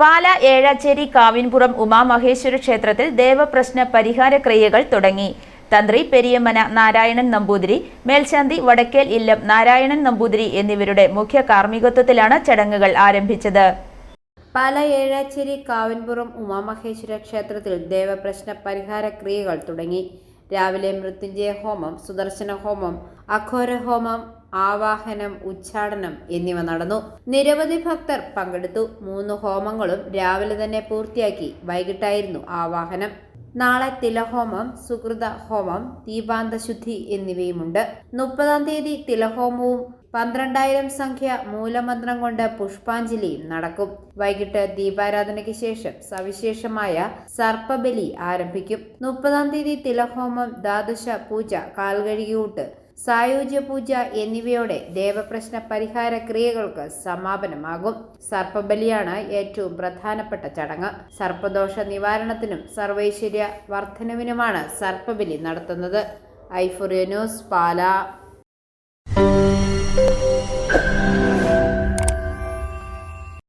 പാല ഏഴാച്ചേരി കാവിൻപുറം ഉമാമഹേശ്വര ക്ഷേത്രത്തിൽ ദേവപ്രശ്ന പരിഹാര ക്രിയകൾ തുടങ്ങി. തന്ത്രി പെരിയമ്മന നാരായണൻ നമ്പൂതിരി മേൽശാന്തി വടക്കേൽ ഇല്ലം നാരായണൻ നമ്പൂതിരി എന്നിവരുടെ മുഖ്യ കാർമ്മികത്വത്തിലാണ് ചടങ്ങുകൾ ആരംഭിച്ചത്. പാല ഏഴാച്ചേരി കാവിൻപുറം ഉമാമഹേശ്വര ക്ഷേത്രത്തിൽ ദേവപ്രശ്ന പരിഹാര ക്രിയകൾ തുടങ്ങി. രാവിലെ മൃത്യുഞ്ജയ ഹോമം സുദർശന ഹോമം അഘോര ഹോമം ആവാഹനം ഉച്ചാടനം എന്നിവ നടന്നു. നിരവധി ഭക്തർ പങ്കെടുത്തു. മൂന്ന് ഹോമങ്ങളും രാവിലെ തന്നെ പൂർത്തിയാക്കി വൈകിട്ടായിരുന്നു ആവാഹനം. നാളെ തിലഹോമം സുഹൃത ഹോമം ദീപാന്തശുദ്ധി എന്നിവയുമുണ്ട്. മുപ്പതാം തീയതി തിലഹോമവും പന്ത്രണ്ടായിരം സംഖ്യ മൂലമന്ത്രം കൊണ്ട് പുഷ്പാഞ്ജലിയും നടക്കും. വൈകിട്ട് ദീപാരാധനയ്ക്ക് ശേഷം സവിശേഷമായ സർപ്പബലി ആരംഭിക്കും. മുപ്പതാം തീയതി തിലഹോമം ദ്വാദശ പൂജ കാൽകഴുകിയൂട്ട് സായുജ്യ പൂജ എന്നിവയോടെ ദേവപ്രശ്ന പരിഹാര ക്രിയകൾക്ക് സമാപനമാകും. സർപ്പബലിയാണ് ഏറ്റവും പ്രധാനപ്പെട്ട ചടങ്ങ്. സർപ്പദോഷ നിവാരണത്തിനും സർവൈശ്വര്യ വർധനവിനുമാണ് സർപ്പബലി നടത്തുന്നത്. ഐഫുറിയ ന്യൂസ് പാല.